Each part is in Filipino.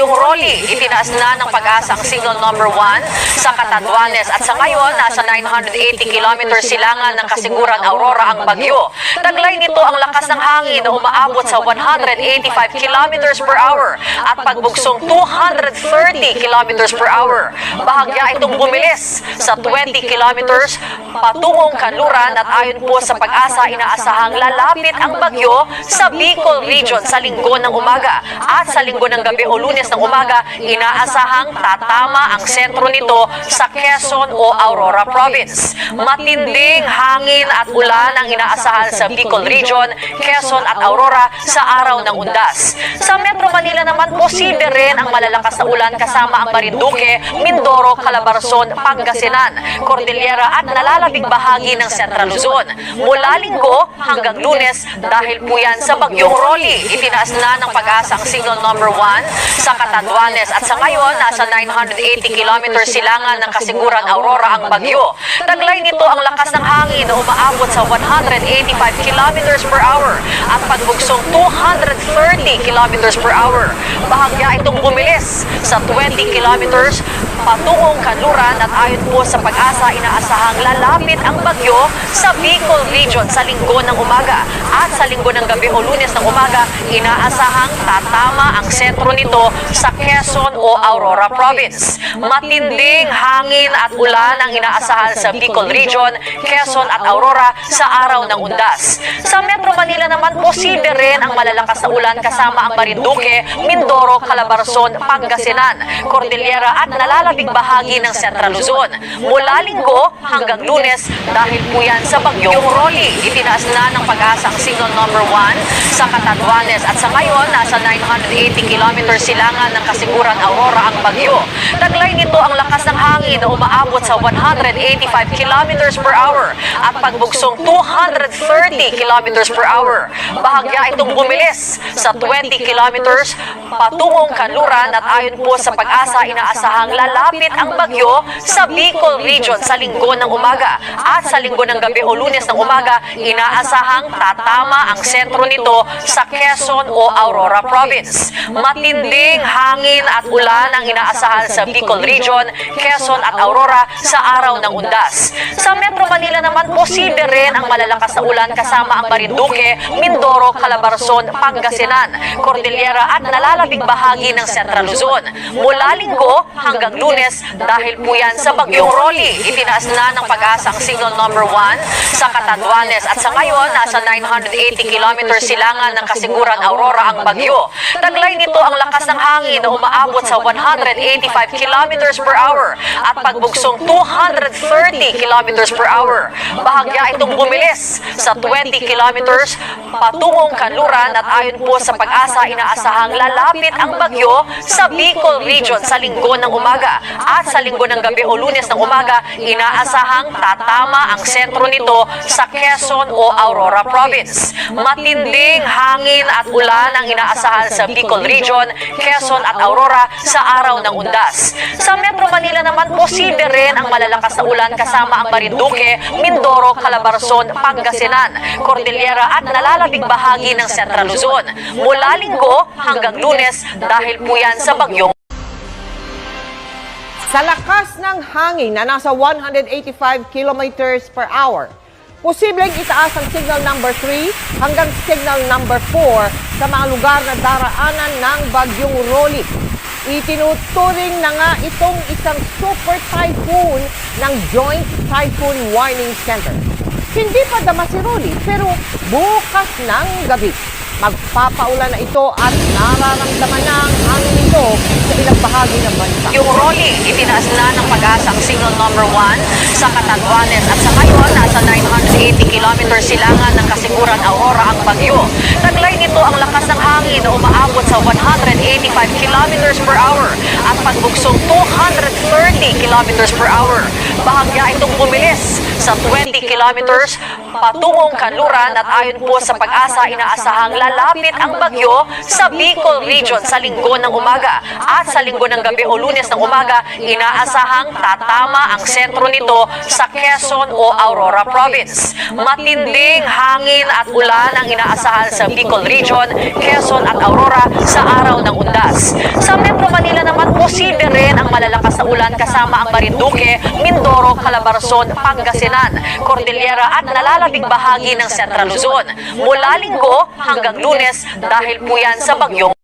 Yung Rolly, itinaas na ng pag-asa ang signal number 1 sa Catanduanes at sa ngayon nasa 980 kilometers silangan ng kasiguran Aurora ang bagyo. Taglay nito ang lakas ng hangin na umaabot sa 185 kilometers per hour at pagbugsong 230 kilometers per hour. Bahagya itong bumilis sa 20 kilometers patungong kanluran at ayon po sa pag-asa inaasahang lalapit ang bagyo sa Bicol Region sa linggo ng umaga at sa linggo ng gabi o lunes ng umaga inaasahang tatama ang sentro nito sa Quezon o Aurora Province. Matinding hangin at ulan ang inaasahan sa Bicol Region, Quezon at Aurora sa araw ng undas. Sa Metro Manila naman posible rin ang malalakas na ulan kasama ang Marinduque, Mindoro, Calabarzon, Pangasinan, Cordillera at nalalabing bahagi ng Central Luzon. Mula linggo hanggang lunes dahil po yan sa bagyong Rolly. Itinaas na ng pag-asa ang signal number 1 sa Catanduanes at sa ngayon nasa 980 kilometers silangan ng kasiguran Aurora ang bagyo. Taglay nito ang lakas ng hangin na umaabot sa 185 kilometers per hour at pagbugsong 230 kilometers per hour. Bahagya itong bumilis sa 20 kilometers patungong kanluran at ayon po sa pag-asa inaasahang lalapit ang bagyo sa Bicol Region sa linggo ng umaga at sa linggo ng gabi o lunes ng umaga inaasahang tatama ang sentro nito sa Quezon o Aurora Province. Matinding hangin at ulan ang inaasahan sa Bicol Region, Quezon at Aurora sa araw ng undas. Sa Metro Manila naman posible rin ang malalakas na ulan kasama ang Marinduque, Mindoro, Calabarzon, Pangasinan, Cordillera at nalalabing bahagi ng Central Luzon. Mula linggo hanggang lunes dahil po yan sa bagyong Rolly. Itinaas na ng pag-asa ang signal number 1 sa Catanduanes at sa ngayon nasa 980 kilometers silangan ng kasiguran Aurora ang bagyo. Taglay nito ang lakas ng hangin na umaabot sa 185 kilometers per hour at pagbugsong 230 kilometers per hour. Bahagya itong bumilis sa 20 kilometers patungong kanluran at ayon po sa pag-asa inaasahang lalapit ang bagyo sa Bicol Region sa linggo ng umaga at sa linggo ng gabi o lunes ng umaga inaasahang tatama ang sentro nito sa Quezon o Aurora Province. Matinding hangin at ulan ang inaasahan sa Bicol Region, Quezon at Aurora sa araw ng undas. Sa Metro Manila naman posible rin ang malalakas na ulan kasama ang Marinduque, Mindoro, Calabarzon, Pangasinan, Cordillera at nalalabing bahagi ng Central Luzon. Mula linggo hanggang lunes dahil po yan sa bagyong Rolly. Itinaas na ng pag-asa ang signal number 1 sa Catanduanes at sa ngayon nasa 980 kilometers silangan ng kasiguran Aurora ang bagyo. Taglay nito ang lakas ng hangin na umaabot sa 185 kilometers per hour at pagbugsong 230 kilometers per hour. Bahagya itong bumilis sa 20 kilometers patungong kanluran at ayon po sa pag-asa inaasahang lalapit ang bagyo sa Bicol Region sa linggo ng umaga at sa linggo ng gabi o lunes ng umaga inaasahang tatama ang sentro nito sa Quezon o Aurora Province. Matinding hangin at ulan ang inaasahan sa Bicol Region, Quezon at Aurora sa araw ng undas. Sa Metro Manila naman posible rin ang malalakas na ulan kasama ang Marinduque, Mindoro, Calabarzon, Pangasinan, Cordillera at nalalabing bahagi ng Central Luzon. Mula linggo hanggang lunes dahil po yan sa bagyong Sa lakas ng hangin na nasa 185 kilometers per hour, posibleng itaas ang signal number 3 hanggang signal number 4 sa mga lugar na daraanan ng bagyong Rolly. Itinuturing na nga itong isang super typhoon ng Joint Typhoon Warning Center. Hindi pa dama si Rolly, pero bukas ng gabi, magpapaulan na ito at nararamdaman na sa ilang bahagi ng bansa. Yung Rolly, itinaas na ng pag-asa ang signal number 1 sa Catanduanes at sa ngayon nasa 980 kilometers silangan ng kasiguran Aurora ang bagyo. Taglay nito ang lakas ng hangin na umaabot sa 185 kilometers per hour at pagbuksong 230 kilometers per hour. Bahagya itong bumilis sa 20 kilometers patungong kanluran at ayon po sa pag-asa inaasahang lalapit ang bagyo sa Bicol Region sa linggo ng umaga at sa linggo ng gabi o lunes ng umaga inaasahang tatama ang sentro nito sa Quezon o Aurora Province. Matinding hangin at ulan ang inaasahan sa Bicol Region, Quezon at Aurora sa araw ng undas. Sa Metro Manila naman posible rin ang malalakas na ulan kasama ang Marinduque, Mindoro, Calabarzon, Pangasinan, Cordillera at nalalabing bahagi ng Central Luzon. Mula linggo hanggang lunes dahil po yan sa bagyong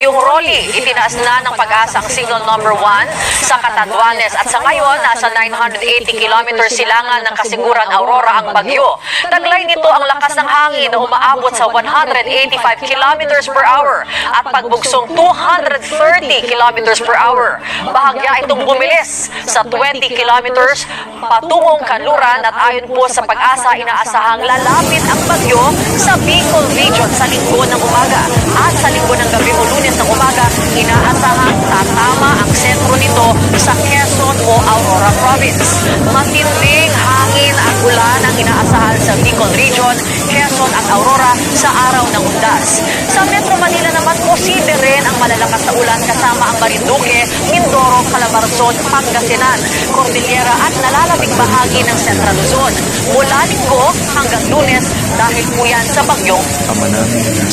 yung Rolly, itinaas na ng pag-asa ang signal number 1 sa Catanduanes at sa ngayon nasa 980 kilometers silangan ng kasiguran Aurora ang bagyo. Taglay nito ang lakas ng hangin na umaabot sa 185 kilometers per hour at pagbugsong 230 kilometers per hour. Bahagya itong bumilis sa 20 kilometers patungong kanluran at ayon po sa pag-asa inaasahang lalapit ang bagyo sa Bicol Region sa linggo ng umaga at sa linggo ng gabi o lunes ng umaga inaasahang tatama ang sentro nito sa Quezon o Aurora Province. Matinding hangin at ulan ang inaasahan sa Bicol Region, Quezon at Aurora sa araw ng undas. Sa Metro Manila naman posible rin ang malalakas na ulan kasama ang Marinduque, Mindoro, Calabarzon, Pangasinan, Cordillera at nalalabing bahagi ng Central Luzon. Mula linggo hanggang lunes dahil po yan sa bagyong Ama namin na.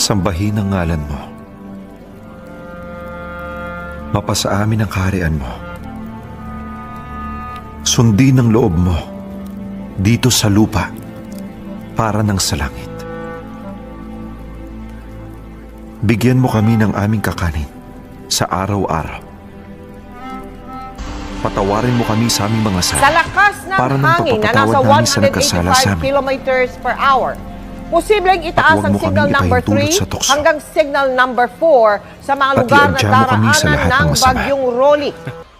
Sambahin ang ngalan mo. Mapasa amin ang kaharian mo. Sundin ang loob mo dito sa lupa para ng sa langit. Bigyan mo kami ng aming kakanin sa araw-araw. Patawarin mo kami sa aming mga sala. Sa lakas ng Para ng hangin na nasa namin sa nagkasala sa 185 amin. kilometers per hour, posibleng itaas ang signal number ipahintulot 3 sa tukso. hanggang signal number 4 sa mga lugar na daraanan ng bagyong Rolly.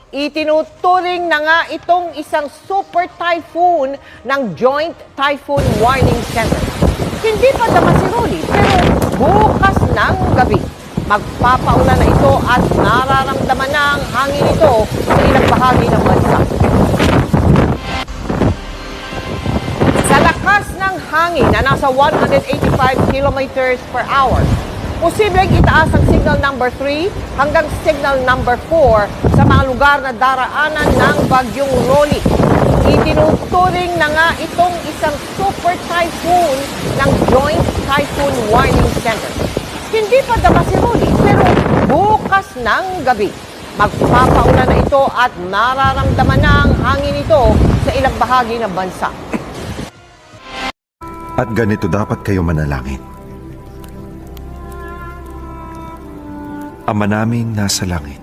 Itinuturing na nga itong isang super typhoon ng Joint Typhoon Warning Center. Hindi pa dapat si Rolly, pero bukas ng gabi, magpapaulan na ito at nararamdaman na ang hangin ito sa ilang bahagi ng bansa. Hangin na nasa 185 kilometers per hour, posibleng itaas ang signal number 3 hanggang signal number 4 sa mga lugar na daraanan ng bagyong Rolly. Itinuturing na nga itong isang super typhoon ng Joint Typhoon Warning Center. Hindi pa dapat si Rolly, pero bukas ng gabi, magpapaulan na ito at nararamdaman na ang hangin ito sa ilang bahagi ng bansa. At ganito dapat kayo manalangin. Ama naming nasa langit,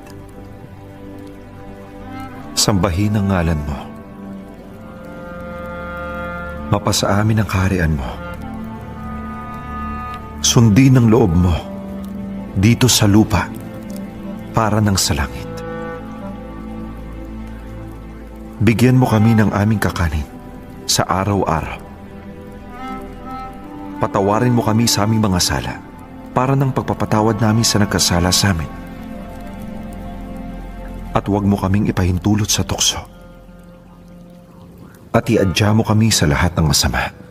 sambahin ang ngalan mo. Mapasa amin ang kaharian mo. Sundin ang loob mo dito sa lupa para ng sa langit. Bigyan mo kami ng aming kakanin sa araw-araw. Patawarin mo kami sa aming mga sala para ng pagpapatawad namin sa nagkasala sa amin. At huwag mo kaming ipahintulot sa tukso. At iadya mo kami sa lahat ng masama.